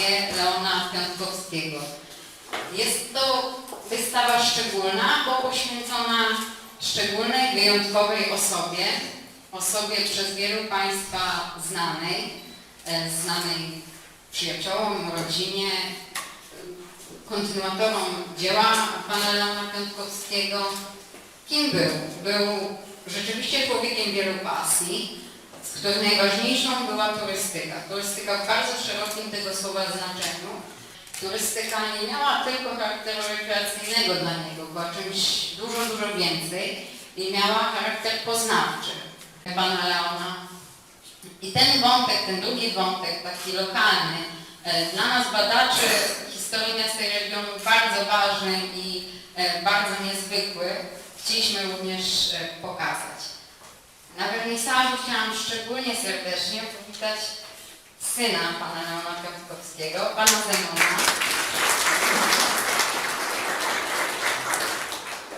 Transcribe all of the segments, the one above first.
obrazję Leona Piątkowskiego. Jest to wystawa szczególna, bo poświęcona szczególnej, wyjątkowej osobie, osobie przez wielu Państwa znanej, e, znanej przyjaciołom, rodzinie, kontynuatorom dzieła pana Leona Piątkowskiego. Kim był? Był rzeczywiście człowiekiem wielu pasji, których najważniejszą była turystyka. Turystyka w bardzo szerokim tego słowa znaczeniu. Turystyka nie miała tylko charakteru rekreacyjnego dla niego, była czymś dużo, dużo więcej i miała charakter poznawczy pana Leona. I ten wątek, ten drugi wątek, taki lokalny, e, dla nas badaczy historii miasta i regionu bardzo ważny i e, bardzo niezwykły, chcieliśmy również e, pokazać. Na wernisażu chciałam szczególnie serdecznie powitać syna pana Leona Piątkowskiego, pana Zenona.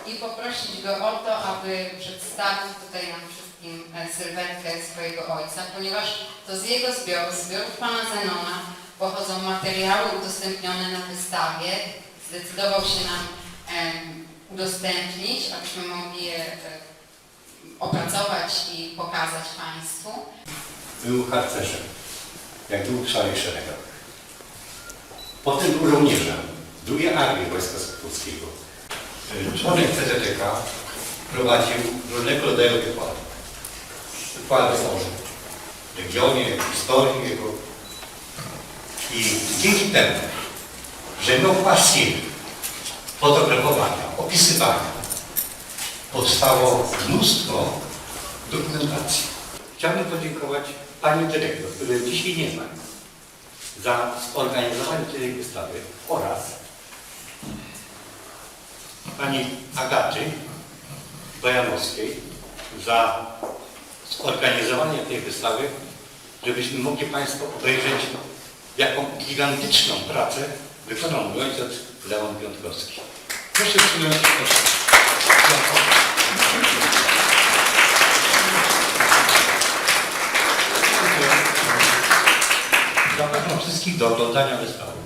I poprosić go o to, aby przedstawił tutaj nam wszystkim e, sylwetkę swojego ojca, ponieważ to z jego zbioru, z zbiorów pana Zenona pochodzą materiały udostępnione na wystawie. Zdecydował się nam udostępnić, abyśmy mogli je e, opracować i pokazać Państwu. Był harcerzem, jak był w szalej szeregach. Potem był żołnierzem II Armii Wojska Polskiego. Członek CZK prowadził różnego rodzaju wykłady. Wykłady o regionie, historii jego. I dzięki temu, że miał pasję fotografowania, opisywania, powstało mnóstwo dokumentacji. Chciałbym podziękować Pani Dyrektor, której dzisiaj nie ma, za zorganizowanie tej wystawy oraz Pani Agaty Bojanowskiej za zorganizowanie tej wystawy, żebyśmy mogli Państwo obejrzeć, jaką gigantyczną pracę wykonał mój ojciec Leon Piątkowski. Proszę przyjąć Zapraszam wszystkich do oglądania wystawy.